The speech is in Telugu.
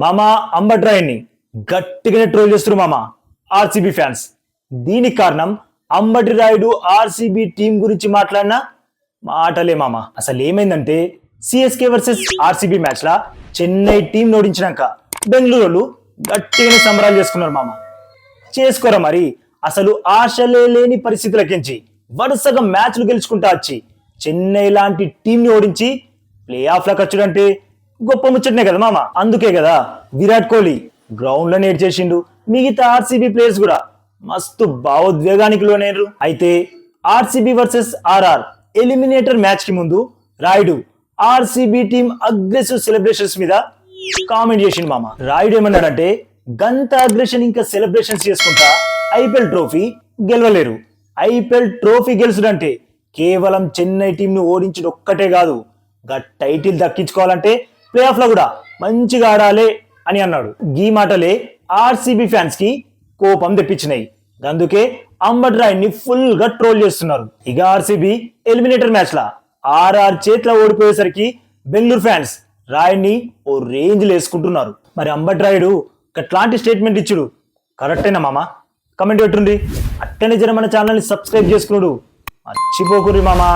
మామ అంబట్రాయన్ని గట్టిగానే ట్రోల్ చేస్తున్నారు మామ ఆర్సీబీ ఫ్యాన్స్. దీనికి కారణం అంబటి రాయుడు ఆర్సీబీ టీం గురించి మాట్లాడిన మాటలే మామ. అసలు ఏమైందంటే సిఎస్కే వర్సెస్ ఆర్సీబీ మ్యాచ్ లా చెన్నై టీం ఓడించినాక బెంగళూరు గట్టిగానే సంబరాలు చేసుకున్నారు మామ. చేసుకోరా మరి? అసలు ఆశలే లేని పరిస్థితులకించి వరుసగా మ్యాచ్లు గెలుచుకుంటా వచ్చి చెన్నై లాంటి టీంని ఓడించి ప్లే ఆఫ్లకు వచ్చుడంటే గొప్ప ముచ్చటనే కదా మామ? అందుకే కదా. విరాట్ కోహ్లీ గ్రౌండ్లో నేర్చేసిండు. మిగతా ఆర్సీబీ ప్లేయర్స్ కూడా మస్తు భావోద్వేగానికి లోనేరు అయితే ఆర్సీబీ వర్సెస్ ఆర్ఆర్ ఎలిమినేటర్ మ్యాచ్కి ముందు Rayudu RCB team aggressive celebrations మీద కామెంట్ చేసిండు మామ. రాయుడు ఏమన్నాడంటే గంత అగ్రెషన్ ఇంకా సెలబ్రేషన్స్ చేసుకుంటా ఐపీఎల్ ట్రోఫీ గెలవలేరు. ఐపీఎల్ ట్రోఫీ గెలుచుడంటే కేవలం చెన్నై టీంను ఓడించడం ఒక్కటే కాదు గా టైటిల్ దక్కించుకోవాలంటే ప్లే ఆఫ్లో కూడా మంచిగా ఆడాలి అని అన్నాడు. గీ మాటలే ఆర్సీబీ ఫ్యాన్స్కి కోపం తెప్పించినాయి. అందుకే అంబట్ రాయ్ని ఫుల్గా ట్రోల్ చేస్తున్నారు. ఇక ఆర్సీబీ ఎలిమినేటర్ మ్యాచ్ లా ఆర్ఆర్ చేతిలో ఓడిపోయేసరికి బెంగళూరు ఫ్యాన్స్ రాయుడిని ఓ రేంజ్ వేసుకుంటున్నారు. మరి అంబట్ రాయుడు అట్లాంటి స్టేట్మెంట్ ఇచ్చుడు? కరెక్టేనా మామ? కమెంట్ పెట్టుండి. అట్టనే జర మన ఛానల్ని సబ్స్క్రైబ్ చేసుకున్నాడు మర్చిపోకుర్రి మామా.